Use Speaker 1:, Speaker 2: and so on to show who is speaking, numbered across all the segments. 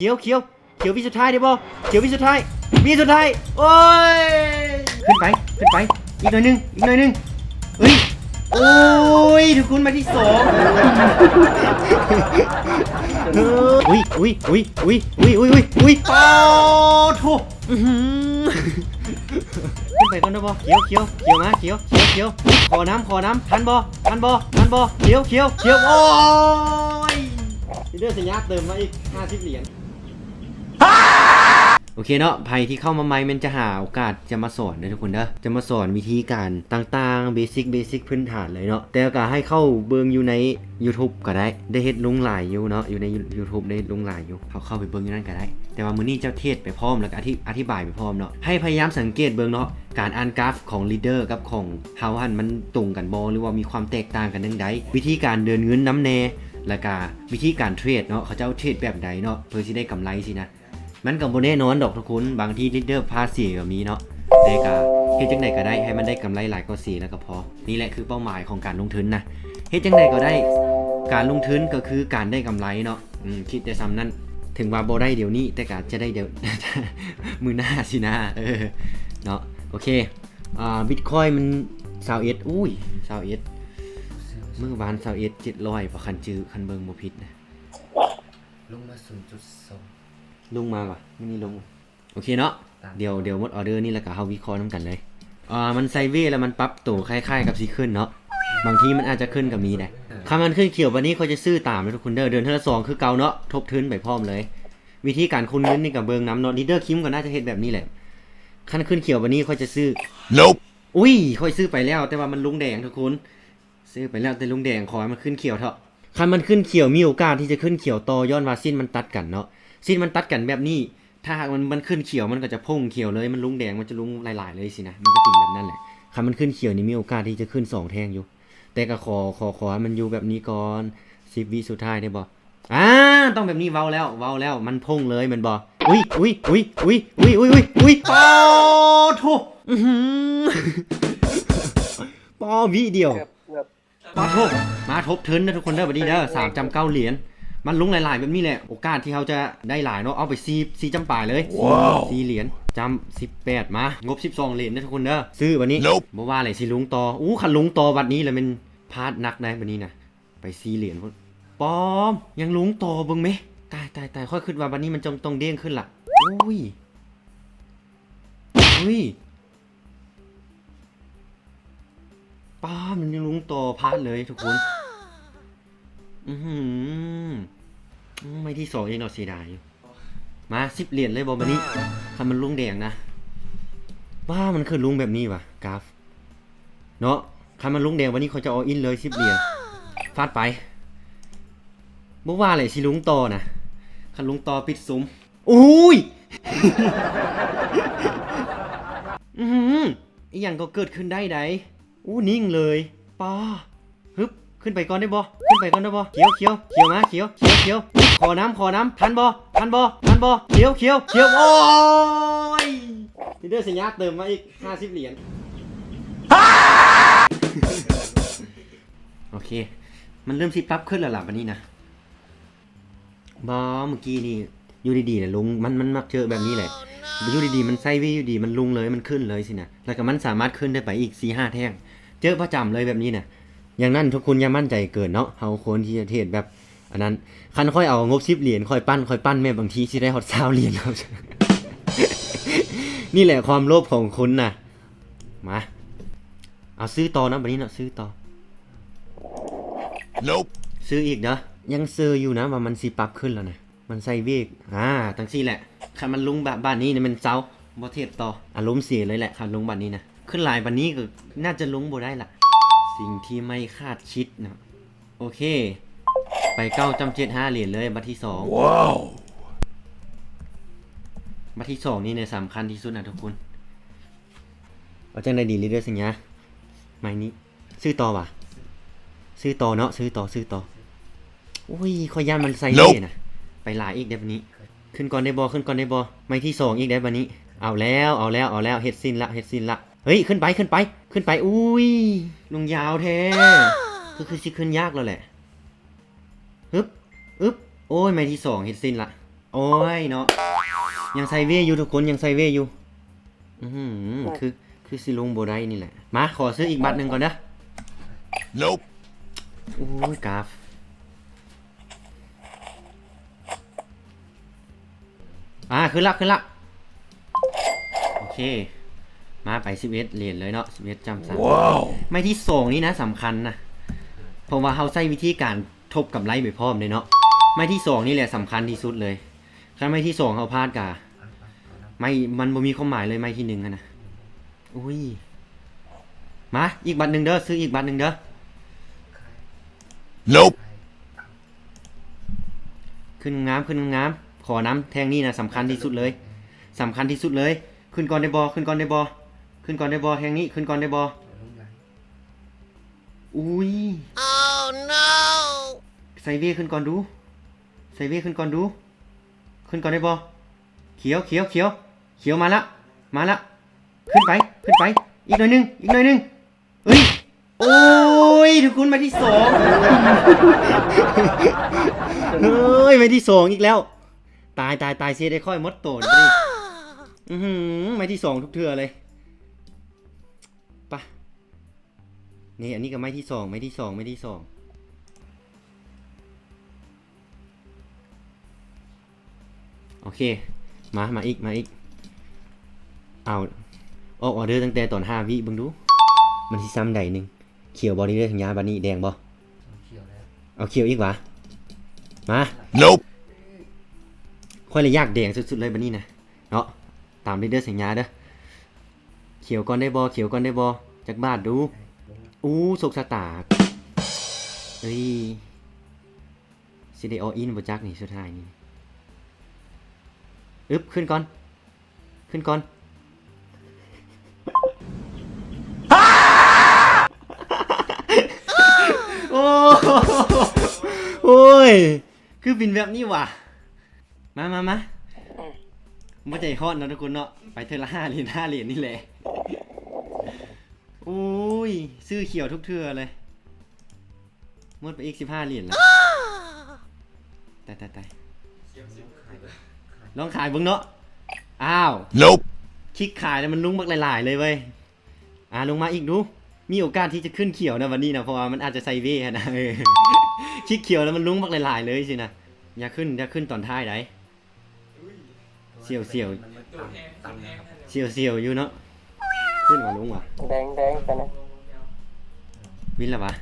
Speaker 1: เขียวเขียวเขียววิสุดท้ายได้บ่เขียววิสุดท้ายวิสุดท้ายโอ้ยขึ้นไปขึ้นไปอีกหน่อยหนึงอีกหน่อยหนึงเฮ้ยโอ้ยทุกคนมาที่สองอุ้ยอุ้ยอุ้ยอุ้ยอุ้ยอุ้ยอุ้ยอุ้ยโอ้โถอื้อหือขึ้นไปก่อนได้บ่เขียวเขียวเขียวมาเขียวเขียวเขียวขอน้ำขอน้ำทันบ่ทันบ่ทันบ่เขียวเขียวเขียวโอ้ยเรื่องสัญญาเติมมาอีก50เหรียญ โอเคเนาะภัยที่เข้ามาใหม่มันจะหาโอกาสจะมาสอนนะทุกคนเด้อจะมาสอนวิธีการต่างๆเบสิกเบสิกพื้นฐานเลยเนาะแต่ก็ให้เข้าเบิงอยู่ใน YouTube ก็ได้ ได้เฮ็ดลุงหลายอยู่เนาะอยู่ใน YouTube ได้ลุงหลายอยู่เขาเข้าไปเบิงอยู่นั่นก็ได้ แต่ว่ามื้อนี้เจ้าเทศไปพร้อมแล้วก็อธิอธิบายไปพร้อมเนาะให้พยายามสังเกตเบิงเนาะการอ่านกราฟของลีดเดอร์กับของเฮาหันมันตรงกันบ่หรือว่ามีความแตกต่างกันจังใดวิธีการเดินเงินน้ำแน่แล้วก็วิธีการเทรดเนาะเขาจะเอาเทรดแบบใดเนาะเพื่อสิได้กำไรสินะ มันกับโบแน่นอนดอกทุกคนบางที่ลิเดอร์พาเสียก็มีเนาะแต่ก็เฮ็ดจังไดก็ได้ให้มันได้กำไรหลายก็เสียแล้วก็พอ นี่แหละคือเป้าหมายของการลงทุนนะเฮ็ดจังไดก็ได้ การลงทุนก็คือการได้กำไรเนาะอืมคิดแต่ซ้ำนั้นถึงว่าโบได้เดี๋ยวนี้แต่ก็จะได้เดี๋ยวมือหน้าสินะเออเนาะโอเคอ่าบิตคอยมัน21อุ้ย21มื้อวาน21 700บ่คันจื้อคันเบิงบ่ผิดนะ
Speaker 2: ลงมาศูนย์จุดสอง
Speaker 1: ลงมาว่ะไม่นี่ลงโอเคเนาะเดี๋ยวเดี๋ยวหมดออเดอร์นี่แล้วก็เฮาวิเคราะห์น้ำกันเลยอ่ามันไซเวย์แล้วมันปรับตัวคล้ายๆกับซีขึ้นเนาะบางทีมันอาจจะขึ้นกับมีได้ถ้ามันขึ้นเขียววันนี้เขาจะซื้อตามนะทุกคนเด้อเดินเท่าละสองคือเก่าเนาะทบทุนไปพร้อมเลย วิธีการคุณเงินนี่กับเบิงน้ำเนาะลีเดอร์คิมก็น่าจะเฮ็ดแบบนี้แหละขั้นขึ้นเขียววันนี้เขาจะซื้อ
Speaker 3: Nope.
Speaker 1: อุ้ยค่อยซื้อไปแล้ว แต่ว่ามันลุงแดงทุกคนซื้อไปแล้วแต่ลุงแดงขอให้มันขึ้นเขียวเถอะคันมันขึ้นเขียวมีโอกาสที่จะขึ้นเขียวต่อย้อนว่าสิ้นมันตัดกันเนาะ สิ้นมันตัดกันแบบนี้ ถ้าหากมันมันขึ้นเขียวมันก็จะพุ่งเขียวเลย มันลุงแดงมันจะลุงหลาย ๆ เลยสินะ มันจะเป็นแบบนั้นแหละคันมันขึ้นเขียวนี่มีโอกาสที่จะขึ้นสองแท่งอยู่ แต่ก็ขอขอขอให้มันอยู่แบบนี้ก่อนสิบวิสุดท้ายได้บ่อ่าต้องแบบนี้เว้าแล้วเว้าแล้วมันพุ่งเลยมันบ่อุ้ยอุ้ยอุ้ยอุ้ยอุ้ยอุ้ยอุ้ยอุ้ยปอโถอื้อหือปอวิเดียวมาทบมาทบเทิร์นนะทุกคนเด้อวันนี้เด้อสามจำเก้าเหรียญ มันลงหลายๆแบบนี้แหละโอกาสที่เขาจะได้หลายเนาะเอาไปซีซีจำป่ายเลย
Speaker 3: ว้าว
Speaker 1: ซีเหรียญจำสิบแปดมางบสิบสองเหรียญนะทุกคนเด้อซื้อวันนี้
Speaker 3: Nope
Speaker 1: บ่ว่าอะไรสิลุงต่ออู้ขันลุงต่อวันนี้เลยมันพลาดนักได้วันนี้นะไปซีเหรียญพุ่นปอมยังลุงต่อเบิ่งไหมตายตายตายค่อยคิดว่าวันนี้มันจงต้องเด้งขึ้นล่ะอุ้ยอุ้ยป้ามันยังลุงโตพลาดเลยทุกคน อือหืออืม ไม่ที่สองยังเนาะเสียดายมาสิบเหรียญเลยบอมันนี้คันมันลุงแดงนะว้ามันคือลุงแบบนี้วะกราฟเนาะคันมันลุงแดงวันนี้เขาจะเอาอินเลยสิบเหรียญฟาดไปเมื่อว่าอะไรสิลุงโตนะคันลุงโตปิดซุ้มอุ้ยอือหืออีหยังก็เกิดขึ้นได้ไดอู้นิ่งเลยป้าฮึบ ขึ้นไปก่อนได้บ่ขึ้นไปก่อนได้บ่เขียวเขียวเขียวมาเขียวเขียวเขียวขอน้ำขอน้ำทันบ่ทันบ่ทันบ่เขียวเขียวเขียวโอ้ยนีเดอร์สัญญาเติมมาอีกห้าสิบเหรียญโอเค มันเริ่มสิปรับขึ้นแล้วล่ะวันนี้นะบอเมื่อกี้นี่อยู่ดีๆเนี่ยลุงมันมันมักเจอแบบนี้แหละอยู่ดีๆมันไซด์วีอยู่ดีมันลุงเลยมันขึ้นเลยสินะแล้วก็มันสามารถขึ้นได้ไปอีกสี่ห้าแท่ง เจอประจำเลยแบบนี้นะ อย่างนั้นทุกคนอย่ามั่นใจเกินเนาะเฮาควรที่จะเทรดแบบ อันนั้นคันค่อยเอางบสิบเหรียญค่อยปั้นค่อยปั้นแม่บางทีสิได้ฮอตซาวเหรียญครับ นี่แหละความโลภของคุณนะมาเอาซื้อต่อนะวันนี้เนาะซื้อต่อ
Speaker 3: Nope.
Speaker 1: ซื้ออีกเนาะยังซื้ออยู่นะว่ามันสิปรับขึ้นแล้วนะมันใส่เวกอ่าตั้งสี่แหละคันมันลุงแบบบ้านนี้เนี่ยมันเซาบ่เทียบต่ออารมณ์เสียเลยแหละคันลุงบ้านนี้นะขึ้นหลายบ้านนี้ก็น่าจะลุงบ่ได้ละ สิ่งที่ไม่คาดคิดนะโอเค ไปเก้าจำเจ็ดห้าเหรียญเลยบัตรที่สอง
Speaker 3: Wow.
Speaker 1: บัตรที่สองนี่เนี่ยสำคัญที่สุดนะทุกคน เอาจังไดดีลีเดอร์สัญญาไม่นี้ซื้อต่อว่ะ ซื้อต่อเนาะซื้อต่อซื้อต่ออุ้ยขอย่านมันใส่เล่นะไปหลายอีกเดี๋ยววันนี้ ขึ้นก่อนได้บอขึ้นก่อนได้บอไม่ที่สองอีกได้วันนี้ เอาแล้วเอาแล้วเอาแล้วเฮ็ดสิ้นละเฮ็ดสิ้นละเฮ้ยขึ้นไปขึ้นไป ขึ้นไปอุ้ยลงยาวแท้คือคือสิขึ้นยากแล้วแหละฮึบอึบโอ้ยไม่ที่สองเฮ็ดสิ้นละโอโอ้ยเนาะยังใส่เวอยู่ทุกคนยังใส่เวอยู่อือหือคือคือสิลงโบได้นี่แหละ มาขอซื้ออีกบัตรหนึ่งก่อนนะ
Speaker 3: Nope.
Speaker 1: โอ้ยกราฟอ่าขึ้นละขึ้นละโอเค มาไป11เหรียญเลยเนาะ11จำสาม
Speaker 3: Wow.
Speaker 1: ไม่ที่สองนี่นะสำคัญนะเพราะว่าเขาใช้วิธีการทบกับไล่ไปพร้อมเลยเนาะไม่ที่สองนี่แหละสำคัญที่สุดเลยถ้าไม่ที่สองเขาพลาดกะไม่มันบ่มีความหมายเลยไม่ที่หนึ่งอะนะอุ้ยมาอีกบัตรหนึ่งเด้อซื้ออีกบัตรหนึ่งเด้อ
Speaker 3: Nope.
Speaker 1: ขึ้นงามขึ้นงามขอน้ำแทงนี่นะสำคัญที่สุดเลยสำคัญที่สุดเลย ขึ้นก่อนได้บอขึ้นก่อนได้บอ ขึ้นก่อนได้บอแทงนี้ขึ้นก่อนได้บอ
Speaker 2: ลุงไหล
Speaker 1: อุ้ย
Speaker 4: Oh no!
Speaker 1: ใส่เวขึ้นก่อนดู ใส่เวขึ้นก่อนดู ขึ้นก่อนได้บอเขียวเขียวเขียวเขียวมาละ มาละ ขึ้นไป ขึ้นไป อีกหน่อยหนึง อีกหน่อยหนึงเฮ้ย โอ้ยทุกคนมาที่สองเฮ้ยมาที่สองอีกแล้ว ตายตายตายเสียได้ค่อยมดโตนไปดิอือหือไม้ที่สองทุกเทือเลย นี่อันนี้ก็ไม้ที่สองไม้ที่สองไม้ที่สองโอเค มา มาอีก มาอีก เอาออกออเดอร์ตั้งแต่ตอนห้าวิเบิ่งดู มันสิซ้ำใดหนึ่งเขียวบอดี้เดอร์สัญญาบันนี้แดงบอ
Speaker 2: เขียวแล้ว
Speaker 1: เอาเขียวอีกวะมา
Speaker 3: Nope.
Speaker 1: ค่อยเลยยากแดงสุดๆเลยบันนี้นะเนาะตามเดอร์สัญญาเด้อเขียวก่อนได้บอเขียวก่อนได้บอจากบาทดู
Speaker 2: ลุง
Speaker 1: อู้สกสตาร์เฮ้ยซิเดออินบจักนี่สุดท้ายนี่อึบขึ้นก่อน ขึ้นก่อนโอ้โอ้ย คือบินแบบนี้ว่ะ มามามาไม่ใจฮอดนะทุกคนเนาะ ไปเทอละห้าเหรียญห้าเหรียญนี่แหละโอ้ย ซื้อเขียวทุกเทือเลยหมดไปอีกสิบห้าเหรียญแล้วตายตายตายลองขายเบิ้งเนาะ อ้าว
Speaker 3: Nope.
Speaker 1: คลิกขายแล้วมันลุ้งบักหลาย ๆ เลยเว้ย อ่าลงมาอีกดู มีโอกาสที่จะขึ้นเขียวนะวันนี้นะเพราะว่ามันอาจจะไซเว่นะเออคลิกเขียวแล้วมันลุ้งบักหลาย ๆ เลยสินะ อย่าขึ้นอย่าขึ้นตอนท้ายได้เสี่ยวเสี่ยว
Speaker 2: มันมันต่ำต่ำนะครับ
Speaker 1: เสียวเสียวๆอยู่เนาะ ขึ้นมาลุงว่ะ
Speaker 5: แดงแดงไปนะ
Speaker 1: วินแล้ววะ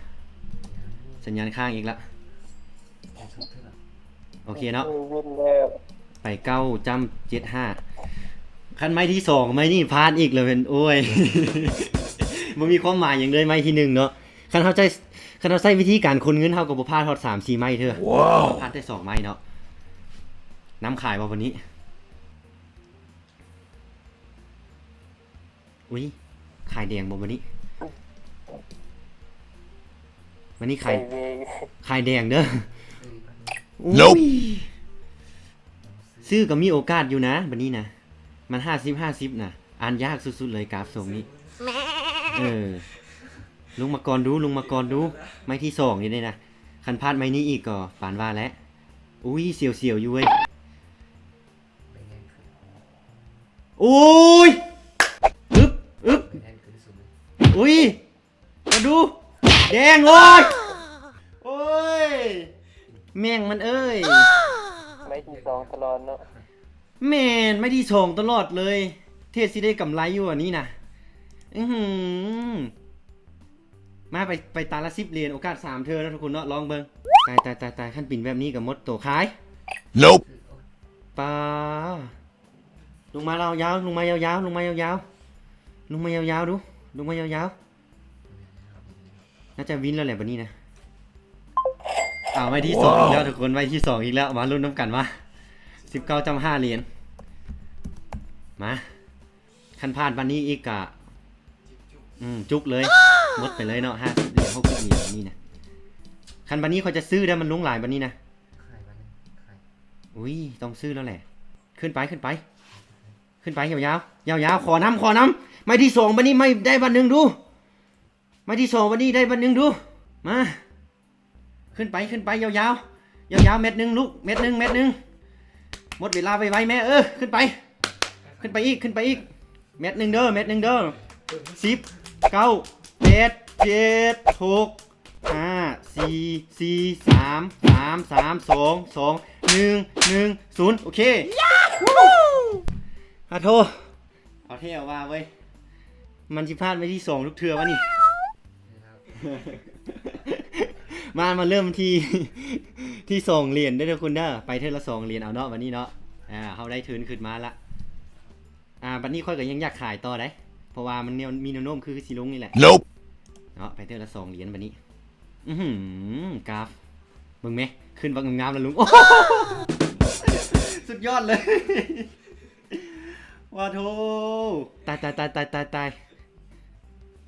Speaker 1: สัญญาณข้างอีกละ
Speaker 2: แต่ทุกเทื่อ
Speaker 1: โอเคเนาะ
Speaker 5: วินแล้ว
Speaker 1: ไปเก้าจำเจ็ดห้าคันไม้ที่สองไม้นี่พลาดอีกเลยเป็นโอ้ยมันมีความหมายอย่างเลยไม้ที่หนึ่งเนาะคันเขาใจคันเขาใช้วิธีการคนเงินเท่ากับพลาดทอดสามสี่ไม้เถอะ
Speaker 3: Wow.
Speaker 1: พลาดได้สองไม้เนาะน้ำขายมาวันนี้ อุ้ยขายแดงบ่วันนี้ วันนี้
Speaker 5: ไป
Speaker 1: ขาย
Speaker 5: เว
Speaker 1: ขายแดงเด้อ
Speaker 2: เอ้ยมัน
Speaker 1: อุ้ย
Speaker 3: Nope
Speaker 1: ซื้อก็มีโอกาสอยู่นะบันนี้นะมันห้าสิบห้าสิบนะอ่านยากสุดๆเลยกราฟทรงนี้เออลุงมาก่อนดูลุงมาก่อนดู ไม้ที่สองนี่เลยนะคันพลาดไม้นี้อีกก็ปานว่าแล้วอุ้ยเสียวเสียวๆอยู่เว้ย
Speaker 2: ไปแน่นขึ้น
Speaker 1: โอ้ยอึ๊บอึ๊บ
Speaker 2: ไปแน่นขึ้นสุดเลย
Speaker 1: อุ้ยมาดู แดงโอ้ยโอ้ย แม่งมันเอ้ย
Speaker 5: ไม่ที่สองตลอดเนาะ
Speaker 1: แม่นไม่ที่สองตลอดเลย เทศสิได้กำไรอยู่อันนี้นะอือหือมาไปไปตาละสิบเหรียญโอกาสสามเธอแล้วทุกคนเนาะลองเบิงตายตายตายตายขั้นปิ่นแบบนี้กับมดโตขาย
Speaker 3: Nope.
Speaker 1: ปลาลงมาเรายาวลงมายาวๆลงมายาวๆลงมายาวๆดู ลงมายาวๆ น่าจะวินแล้วแหละวันนี้นะอ้าวไว้ที่สองอีกแล้วทุกคนไว้ที่สองอีกแล้วมาลุ้นน้ำกันว่าสิบเก้าจำห้าเหรียญมาคันพลาดวันนี้อีกกะอืมจุกเลยหมดไปเลยเนาะห้าสิบเหรียญหกสิบเหรียญวันนี้นะคันวันนี้เขาจะซื้อได้มันลุงหลายวันนี้นะ
Speaker 2: ขายวันหนึงขาย
Speaker 1: อุ้ยต้องซื้อแล้วแหละ ขึ้นไปขึ้นไป ขึ้นไปยาวยาวยาวยาวๆขอน้ำขอน้ำ ไม่ที่สองวันนี้ไม่ได้วันหนึ่งดู ไม่ที่สองวันนี้ได้วันหนึ่งดู มา ขึ้นไปขึ้นไปยาวยาวยาวยาวๆ เม็ดหนึ่งลูก เม็ดหนึ่งเม็ดหนึ่งหมดเวลาไปไว้แม่เออ ขึ้นไป ขึ้นไปอีกขึ้นไปอีก เม็ดหนึ่งเด้อ เม็ดหนึ่งเด้อสิบเก้าแปดเจ็ดหกห้าสี่สี่สามสามสามสองสองหนึ่งหนึ่งศูนย์โอเคอาโทเอาเท่เอาว่าเว้ย มันจิพลาดไปที่สองทุกเทือวะนี่
Speaker 2: นะครับ
Speaker 1: มามาเริ่มที่ ที่สองเหรียญได้อเด้อคุณเด้อไปเท่าละสองเหรียญเอาเนาะวันนี้เนาะอ่าเขาได้ทุนขึ้นมาละอ่าบัดนี้ค่อยก็ยังอยากขายต่อได้เพราะว่ามันเนี่ยมีแนวโน้มคือสีลงนี่แหละ
Speaker 3: Nope.
Speaker 1: เนาะไปเท่าละสองเหรียญบัดนี้ อือหือกราฟมึงไหมขึ้นบักงามๆแล้วลุงโอ้โหสุดยอดเลย ว้าโธตายตายตายตายตายตาย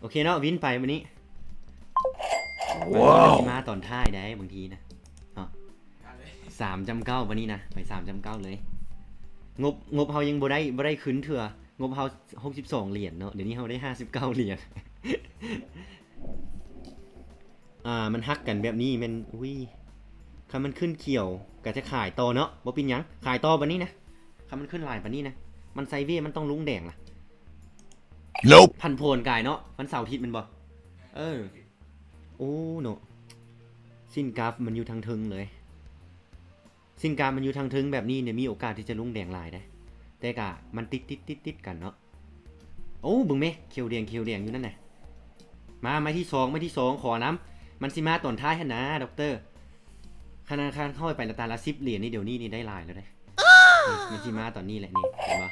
Speaker 1: โอเคเนาะวินไปวันนี้
Speaker 3: ว้าว
Speaker 1: มาตอนท้ายได้บางทีนะเนาะสามจำเก้าวันนี้นะไปสามจำเก้าเลย งบงบเฮายังบ่ได้บ่ได้ขึ้นเถื่องบเฮาหกสิบสองเหรียญเนาะเดี๋ยวนี้เฮาได้ห้าสิบเก้าเหรียญอ่ามันฮักกันแบบนี้แมันอุ้ยคำมันขึ้นเขียวก็จะขายต่อเนาะบ่เป็นหยังขายต่อบันนี้นะคำมันขึ้นลายบันนี้นะมันไซเว่มันต้องลุงแดงล่ะ
Speaker 3: Nope.
Speaker 1: พันโพนกายเนาะวันเสาร์อาทิตย์มันบ่เออ โอ้เนาะสิ้นกราฟมันอยู่ทางเทึงเลย สิ้นกราฟมันอยู่ทางเทึงแบบนี้เนี่ยมีโอกาสที่จะลุงแดงลายได้ แต่กะมันติดติดติดติดกันเนาะโอ้บึงไหมเขียวแดงเขียวแดงอยู่นั่นแหละมาไม้ที่สองไม้ที่สองขอน้ำมันสิมาตอนท้ายฮะนะด็อกเตอร์ธนาคารเข้าไปละตาละสิบเหรียญนี่เดี๋ยวนี้นี่ได้ลายแล้วได้มันสิมาตอนนี้แหละนี่เห็นปะ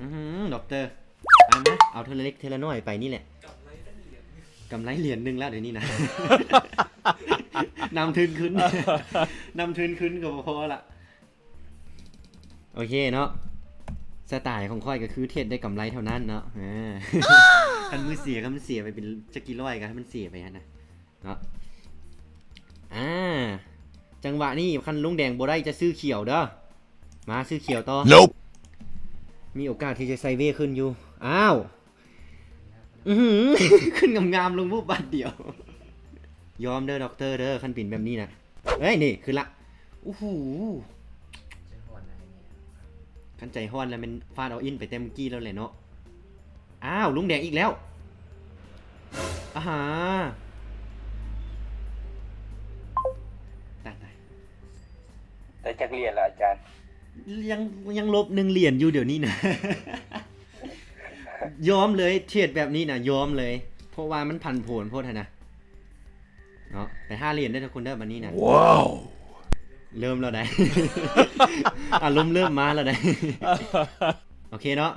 Speaker 1: อือด็อกเตอร์ เอามาเอาเทละเล็กเทละน้อยไปนี่แหละกำไรเหรียญหนึ่งแล้วเดี๋ยวนี้นะ นำทุนขึ้น นำทุนขึ้นก็พอละโอเคเนาะสไตล์ของค่อยก็คือเทศได้กำไรเท่านั้นเนาะอ่าคันมือเสียก็มันเสียไปเป็นจะกี่ร้อยก็ให้มันเสียไปฮะนะเนาะอ่าจังหวะนี้คันลุงแดงบ่ได้จะซื้อเขียวเด้อมาซื้อเขียวต่อ
Speaker 3: Nope.
Speaker 1: มีโอกาสที่จะไซเว่ขึ้นอยู่ อ้าวอือหือขึ้นงามๆลงวูบบัดเดียว ยอมเด้อด็อกเตอร์เด้อคันปิ่นแบบนี้นะเฮ้ยนี่คือละโอ้โห
Speaker 2: จะหอนอะไรเนี่ย
Speaker 1: ขันใจฮ้อนแล้วมันฟาดเอาอินไปเต็มกี้แล้วแหละเนาะอ้าวลุงแดงอีกแล้วอาฮาตายตาย
Speaker 5: แต่จักเรียนละอาจารย์
Speaker 1: ยังยังลบหนึ่งเหรียญอยู่เดี๋ยวนี้นะ ยอมเลยเทียดแบบนี้นะยอมเลย เพราะว่ามันพันโผลโพดหั้นนะเนาะไปห้าเหรียญได้ทุกคนเด้อวันนี้นะ
Speaker 3: Wow.
Speaker 1: เริ่มแล้วได้ อารมณ์เริ่มมาแล้วได้ โอเคเนาะ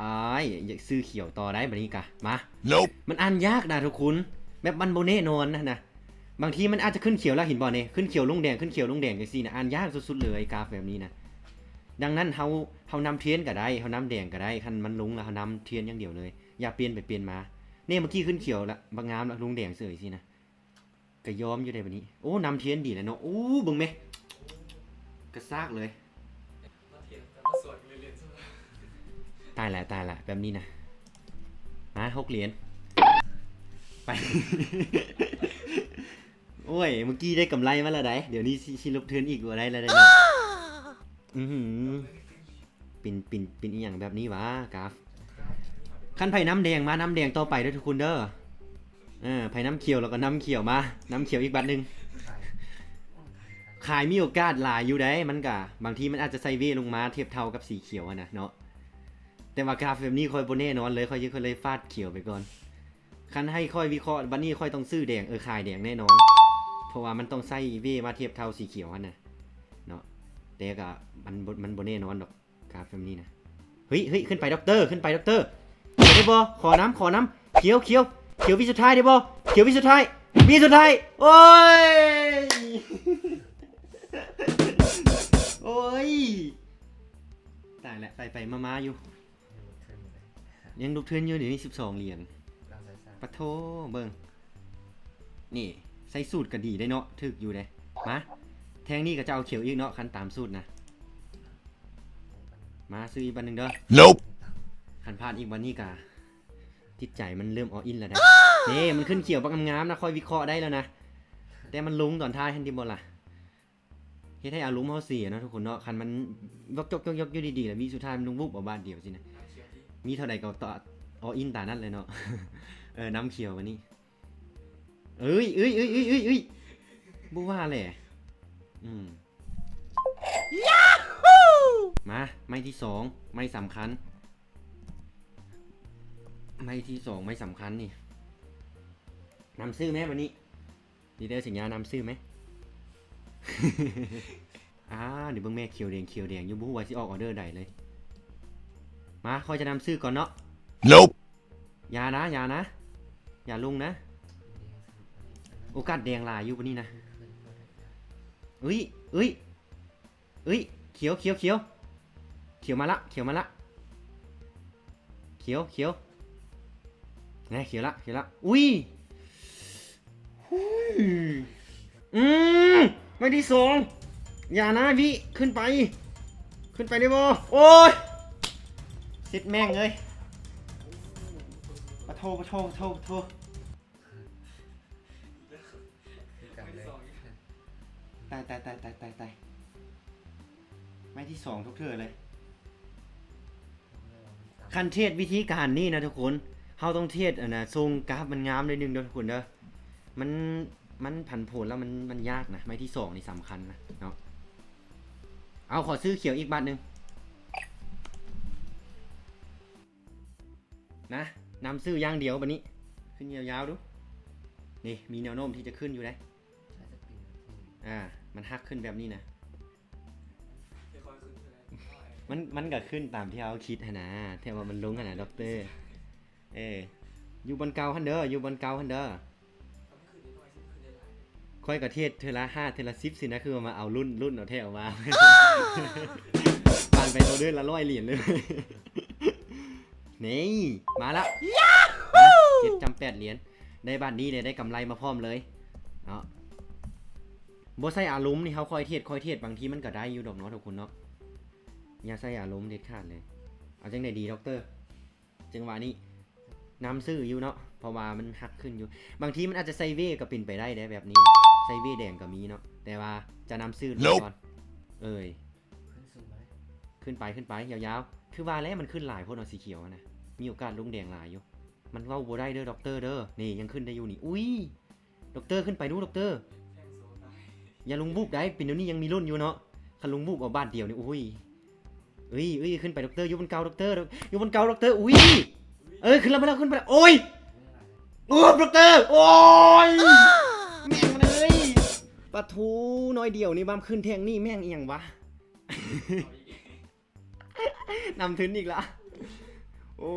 Speaker 1: อ้ายอยากซื้อเขียวต่อได้บัดนี้กะมา
Speaker 3: Nope.
Speaker 1: มันอ่านยากนะทุกคนแบบมันโบแน่นอนนะนะบางทีมันอาจจะขึ้นเขียวแล้วเห็นบ่เนี่ยขึ้นเขียวลงแดงขึ้นเขียวลงแดงจังซี่นะอ่านยากสุดๆเลยกราฟแบบนี้นะ ดังนั้นเฮาเฮานำเทียนก็ได้เฮานำแดงก็ได้คันมันลุงแล้วเฮานำเทียนอย่างเดียวเลย อย่าเปลี่ยนไปเปลี่ยนมาเนี่ยเมื่อกี้ขึ้นเขียวละบางงามล้วลงแดงเสยสินะก็ยอมอยู่ได้บัดนี้ โอ้นำเทียนดีแล้วเนาะโอ้เบิ่งไหมกระซากเลยตายละตายละแบบนี้นะมาหกเหรียญไป โอ้ยเมื่อกี้ได้กำไรมาแล้วได้เดี๋ยวนี้ชิลบเทือนอีกว่าได้แล้วได้ อือหือปิ่นปิ่นปิ่นอีหยังแบบนี้วะกราฟขั้นไผ่น้ำแดงมา น้ำแดงต่อไปเด้วยทุกคนเด้อเออไผ่น้ำเขียวแล้วก็น้ำเขียวมา น้ำเขียวอีกบัตรหนึ่ง
Speaker 2: ขาย
Speaker 1: มีโอกาสหลายอยู่ได้มันกะบางทีมันอาจจะไซเวลงมาเทียบเท่ากับสีเขียวอะนะเนาะแต่ว่ากราฟแบบนี้ค่อยโบแน่นอนเลยค่อยยังค่อยเลยฟาดเขียวไปก่อนคันให้ค่อยวิเคราะห์บันนี้ค่อยต้องซื้อแดงเออขายแดงแน่นอน เพราะว่ามันต้องใส่เวมาเทียบเท่าสีเขียวอะนะเนาะ แต่กะมันมันโบแน่นอนดอกกราฟแบบนี้นะเฮ้ยเฮ้ยขึ้นไปด็อกเตอร์ขึ้นไปด็อกเตอร์เขียวได้บ่ขอน้ำขอน้ำเขียวเขียวเขียววิสุดท้ายได้บ่เขียววิสุดท้ายวิสุดท้ายโอ้ยโอ้ยตายแล้วไปไปมามาอยู่
Speaker 2: ยังลุกขึ้นเย
Speaker 1: ยังลูกเทือนอยู่เดี๋ยวนี้สิบสองเหรียญ
Speaker 2: เราใส่ซ่า
Speaker 1: ปะโทเบิงนี่ใส่สูตรก็ดีได้เนาะถึกอยู่เลยมา แทงนี่ก็จะเอาเขียวอีกเนาะคันตามสูตรนะ มาซื้ออีกบันหนึ่งเด้อ
Speaker 3: Nope.
Speaker 1: คันพลาดอีกวันนี้กะจิตใจมันเริ่มอออินแล้วนะนี่มันขึ้นเขียวปักงามๆนะค่อยวิเคราะห์ได้แล้วนะ แต่มันลงตอนท้ายทันทีบอลล่ะเฮ็ดให้อารมณ์เฮาเสียเนาะทุกคนเนาะคันมันยกยกยกยกอยู่ดีๆแล้วมีสุดท้ายมันลงวุบออกบ้านเดียวสินะมีเท่าใดก็ต่อออินตานั่นเลยเนาะเออน้ำเขียววันนี้เอ้ยเอ้ยเอ้ยเอ้ยเอ้ยเอ้ยบ่ว่าแหละ อืมมาไม้ที่สองไม้สำคัญ ไม้ที่สองไม้สำคัญนี่นำซื้อไหมวันนี้ดีเดอร์สัญญานำซื้อไหมอ่าเดี๋ยวเบิ่งแม่เขียวแดงเขียวแดงอยูบูว่าสิออกออเดอร์ใดเลย มาคอยจะนำซื้อก่อนเนาะ
Speaker 3: Nope.
Speaker 1: อย่านะอย่านะ อย่าลงนะ โอกาสแดงหลายอยู่ปะนี่นะเอ้ยเอ้ยเอ้ยเขียวเขียวเขียวเขียวมาละเขียวมาละเขียวเขียวน่เขียวละเขียวละอุ้ยหุ้ยอืมไม่ที่สองอย่านะพี่ขึ้นไป ขึ้นไปได้บ่โอ้ยสิดแม่งเลยปะโทปะโทปะโทปะโท ตายตายตายตายตายตายไม่ที่สองทุกเธอเลย คันเทศวิธีการนี่นะทุกคนเฮาต้องเทศอะนะทรงกราฟมันงามเลยนึงเด้อทุกคนเด้อมันมันผันผวนแล้วมันมันยากนะไม้ที่สองนี่สำคัญนะเนาะเอาขอซื้อเขียวอีกบาทหนึ่งนะนำซื้อย่างเดียวบันนี้ ขึ้นยาวๆดู นี่มีแนวโน้มที่จะขึ้นอยู่ได้
Speaker 2: ถ้าจะปีนที่
Speaker 1: อ่า มันหักขึ้นแบบนี้นะ มันมันก็ขึ้นตามที่เราคิดหั้นนะแต่ว่ามันลงหั้นนะด็อกเตอร์ เอออยู่บนเกาฮันเดอร์อยู่บนเกาฮันเดอร์ค่อยกับเทศเทอละห้าเทอละสิบสินะคือว่ามาเอารุ่นรุ่นเอาเทออกมาปานไปตัวเดือนละร้อยเหรียญเลย นี่ มาละเจ็ดจำแปดเหรียญได้บัตรนี้เลยได้กำไรมาพร้อมเลย เนาะ บ่ใส่อารมณ์นี่เขาคอยเทศคอยเทศบางทีมันก็ได้อยู่ดอกเนาะทุกคนเนาะอย่าใส่อารมณ์เด็ดขาดเลย เอาจังไดดีด็อกเตอร์จังหวะนี้นำซื้ออยู่เนาะเพราะว่ามันหักขึ้นอยู่ บางทีมันอาจจะใส่เว่ก็เป็นไปได้ได้แบบนี้นะใส่เว่แดงก็มีเนาะแต่ว่าจะนำซื้อ
Speaker 3: Nope
Speaker 1: ก่อนเอ้ย
Speaker 2: ขึ้นสูงไหม
Speaker 1: ขึ้นไปขึ้นไปยาวๆคือว่าแล้วมันขึ้นหลายพวกเนาะสีเขียวอะนะมีโอกาสลงแดงหลายอยู่ มันเว่าบ่ได้เด้อด็อกเตอร์เด้อนี่ยังขึ้นได้อยู่นี่อุ้ยด็อกเตอร์ขึ้นไปดูด็อกเตอร์ อย่าลงบุกได้ป็นเดี๋ยวนี้ยังมีรุ่นอยู่เนาะคันลงบุกเอาบ้านเดียวนี่อุ้ยเอ้ยเอ้ยขึ้นไปด็อกเตอร์อยู่บนเกาด็อกเตอร์อยู่บนเกาด็อกเตอร์อุ้ยเอ้ยขึ้นแล้วมาแล้วขึ้นไปแล้วโอ้ย
Speaker 2: ไม่ไหวแล้ว
Speaker 1: โอ้ด็อกเตอร์โอ้ยแม่งมันเลยปะทูน้อยเดียวนี่บ้ามขึ้นแทงนี่แม่งเอียงวะนำทึนอีกละโอ้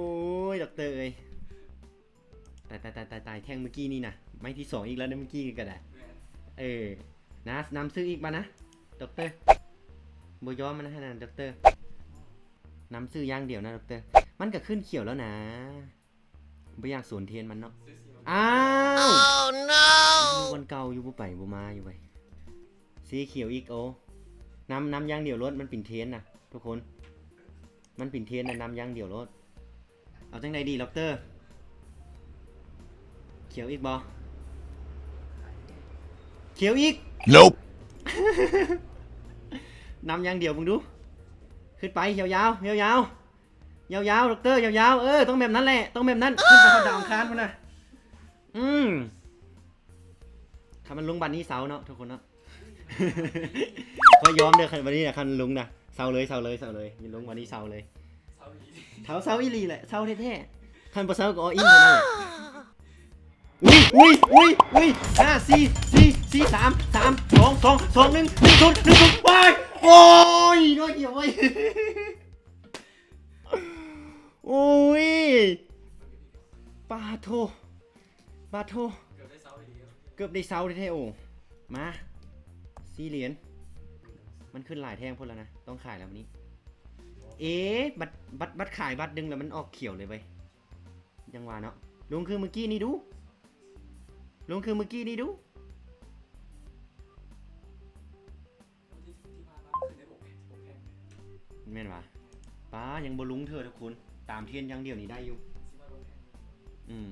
Speaker 1: ยด็อกเตอร์เอ้ยตายตายตายตายแทงเมื่อกี้นี่นะไม้ที่สองอีกแล้วเมื่อกี้ก็ได้เออ นะนำซื้ออีกมานะด็อกเตอร์บยอมมันนะฮะนะด็อกเตอร์นำซื้อย่างเดียวนะด็อกเตอร์มันก็ขึ้นเขียวแล้วนะไม่อยากสวนเทียนมันเนาะอ้าว
Speaker 3: Oh no.
Speaker 1: อยู่วันเก่าอยู่บ่ไปบ่มาอยู่ไปสีเขียวอีกโอ้น้ำน้ำย่างเดียวรถมันปิ่นเทนนะทุกคน มันปิ่นเทนนะน้ำย่างเดียวรถเอาจังใดดีล็อกเตอร์ เขียวอีกบอเขียวอีก
Speaker 3: Nope.
Speaker 1: น้ำย่างเดียวมึงดู ขึ้นไปยาวยาวยาวยาวยาวยาวๆด็อกเตอร์ยาวยาวๆเออต้องแบบนั้นแหละต้องแบบนั้นขึ้นไปเขาดาวอังคารมันนะอืมถ้ามันลงบันนี้เสาเนาะทุกคนเนาะขอยอมเด้อคันวันนี้นะคันลุงนะเสาเลยเสาเลยเสาเลยอยินลงวันนี้เสาเลยเสาเสาอีหลีแหละเสาแท้ๆคันบ่เสาก็ออินเท่านั้นแหละ อุ้ยอุ้ยอุ้ยห้าสี่สี่สี่สามสามสองสองสองหนึ่งหนึ่งศูนย์หนึ่งศูนย์ว้ายโอ้ยน้อยเดียวเว้ยโอ้ยปาโทปาโทเกือบได้เสาแท้ๆโอ้มาสี่เหรียญมันขึ้นหลายแท่งพุ่นแล้วนะ ต้องขายแล้ววันนี้ เอ๊บัตรบัตรบัตรขายบัตรดึงแล้วมันออกเขียวเลยไปยังวาเนาะลุงคือเมื่อกี้นี่ดู ลุงคือเมื่อกี้นี่ดูแม่นวะป้ายังบลุงเธอทุกคนตามเทียนอยังเดียวนี้ได้อยู่อืม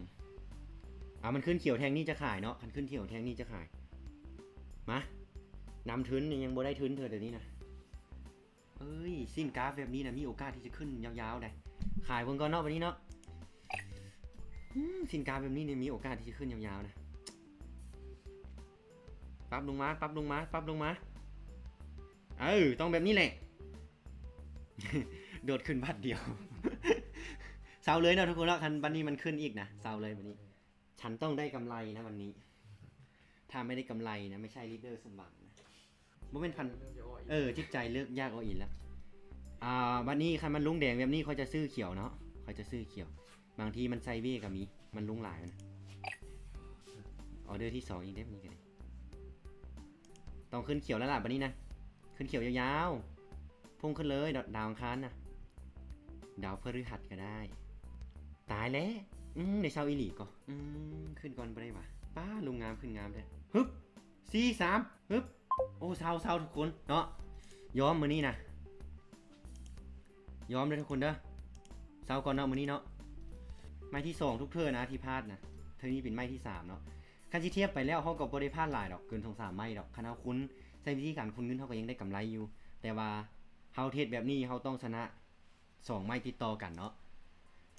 Speaker 1: อ่ามันขึ้นเขียวแทงนี่จะขายเนาะมันขึ้นเขียวแทงนี่จะขาย มานำทึนนี่ยังบ่ได้ทึนเธอเดี๋ยวนี้นะ เอ้ยสิ้นกราฟแบบนี้นะมีโอกาสที่จะขึ้นยาวๆได้ ขายเพิ่งก่อนเนาะวันนี้เนาะอืมสิ้นกราฟแบบนี้เนี่ยมีโอกาสที่จะขึ้นยาวๆนะ ปรับลงมาปรับลงมาปรับลงมา เออ ต้องแบบนี้แหละ โดดขึ้นบัดเดียว เศร้าเลยนะทุกคนแล้วคันวันนี้มันขึ้นอีกนะ เศร้าเลยวันนี้ ฉันต้องได้กำไรนะวันนี้ ถ้าไม่ได้กำไรนะไม่ใช่ลีดเดอร์สมบัตินะบ่เป็นพัน
Speaker 2: เริ่มจะอ่อย
Speaker 1: เออ จิตใจเลือกยากเอาอีกแล้ว อ่าวันนี้คันมันลุงแดงแบบนี้เขาจะซื้อเขียวเนาะเขาจะซื้อเขียว บางทีมันไซเว่ก็มี มันลุงหลายนะออเดอร์ที่สองอีกเด้มีกันเลย ต้องขึ้นเขียวแล้วล่ะวันนี้นะ ขึ้นเขียวยาวๆ พุ่งขึ้นเลย ดาวอังคารนะดาวพฤหัสก็ได้ ตายแล้วในเซาอีหลีก็อืมขึ้นก่อนไปได้ปะป้าลงงามขึ้นงามเลยฮึบสี่สามฮึบ โอ้เศร้าเศร้าทุกคน เนาะยอมมือนี้นะยอมเลยทุกคนเด้อเศร้าก่อนเนาะมือนี้เนาะไม้ที่สองทุกเธอนะที่พลาดนะเธอนี่เป็นไม้ที่สามเนาะ คันที่เทียบไปแล้วเขาก็บ่ได้พาดหลายดอกเกินสองสามไม้ดอกคณะคุณใช้วิธีการคุณเงินเขาก็ยังได้กำไรอยู่ แต่ว่าเฮาเทศแบบนี้เขาต้องชนะสองไม้ติดต่อกันเนาะ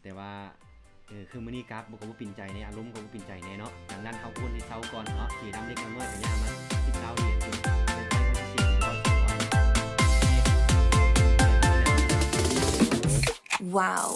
Speaker 1: แต่ว่าเออคือมือนี้กราฟบกว่าปิ่นใจในอารมณ์ก็บ่ปิ่นใจแน่เนาะดังนั้นเขาควรที่เศร้าก่อนเนาะขี่ดำเล็กน้ำน้อยกันยามันสิบเศร้าเหรียญอยู่เป็นไปคนที่สี่หรือว่าถือว่า
Speaker 4: Wow.